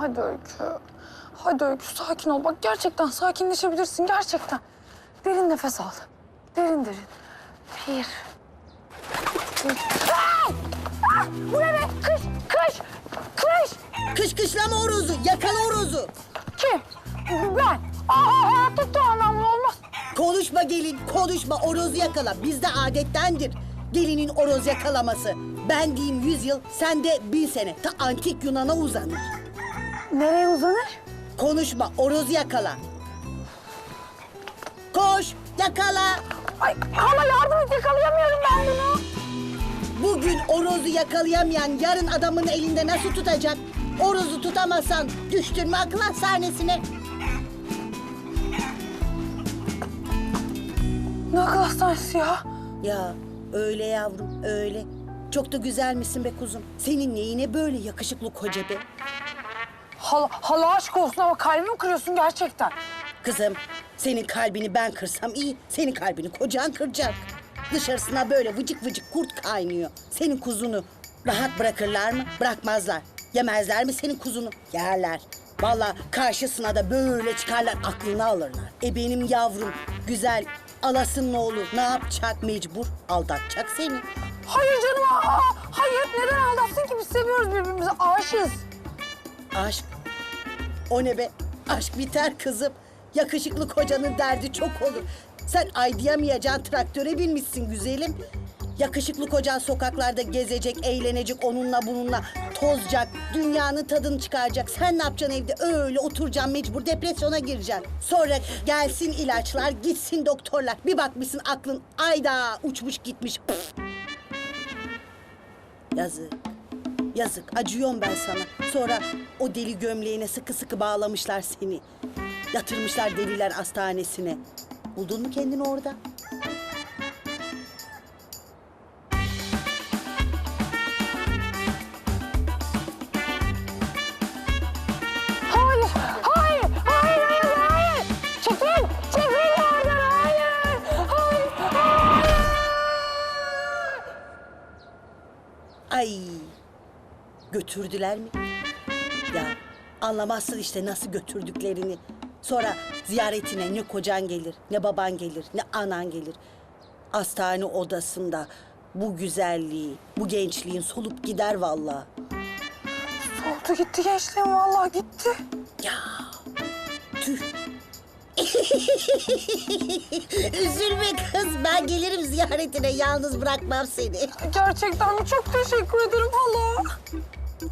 Hadi Öykü. Hadi Öykü sakin ol. Bak gerçekten sakinleşebilirsin gerçekten. Derin nefes al. Derin derin. Bir. iki. Aa! Aa! Bu ne be? Kış, kış, kış. Kış kışlama horozu, yakala horozu. Kim? Ben. Aa, hayatta da anlamlı olmaz. Konuşma gelin, konuşma horozu yakala. Bizde adettendir. Gelinin horoz yakalaması. Ben diyeyim yüz yıl, sen de bin sene. Ta antik Yunan'a uzanır. Nereye uzanır? Konuşma, horozu yakala. Koş, yakala. Ay hala yardım et yakalayamıyorum ben bunu. Bugün horozu yakalayamayan yarın adamın elinde nasıl tutacak? Horozu tutamazsan düştün mü akıl hastanesine? Ne akıl hastanesi ya? Ya öyle yavrum, öyle. Çok da güzel misin be kuzum? Senin neyine böyle yakışıklı koca be? Hala, hala aşk olsun ama kalbimi kırıyorsun gerçekten. Kızım, senin kalbini ben kırsam iyi, senin kalbini kocan kıracak. Dışarısına böyle vıcık vıcık kurt kaynıyor. Senin kuzunu rahat bırakırlar mı? Bırakmazlar. Yemezler mi senin kuzunu? Yerler. Vallahi karşısına da böyle çıkarlar, aklını alırlar. E benim yavrum, güzel, alasın ne olur, ne yapacak mecbur? Aldatacak seni. Hayır canım, aa, hayır. Neden aldatsın ki? Biz seviyoruz birbirimizi, aşığız. Aşk. O ne be? Aşk biter kızım. Yakışıklı kocanın derdi çok olur. Sen aydıyamayacağın traktöre binmişsin güzelim. Yakışıklı kocan sokaklarda gezecek, eğlenecek onunla bununla, tozacak, dünyanın tadını çıkaracak. Sen ne yapacaksın evde? Öyle oturacaksın mecbur depresyona gireceksin. Sonra gelsin ilaçlar, gitsin doktorlar. Bir bakmışsın aklın ayda uçmuş gitmiş. Pf! Yazık. Yazık, acıyorum ben sana. Sonra o deli gömleğine sıkı sıkı bağlamışlar seni. Yatırmışlar deliler hastanesine. Buldun mu kendini orada? Hayır, hayır, hayır, hayır, hayır. Çekil, çekil oradan, hayır. Hayır, hayır. Ay, götürdüler mi? Ya anlamazsın işte nasıl götürdüklerini. Sonra ziyaretine ne kocan gelir, ne baban gelir, ne anan gelir. Hastane odasında bu güzelliği, bu gençliğin solup gider vallahi. Oldu gitti gençliğim, vallahi gitti. Ya tüh. Üzülme kız. Ben gelirim ziyaretine. Yalnız bırakmam seni. Gerçekten? Çok teşekkür ederim hala.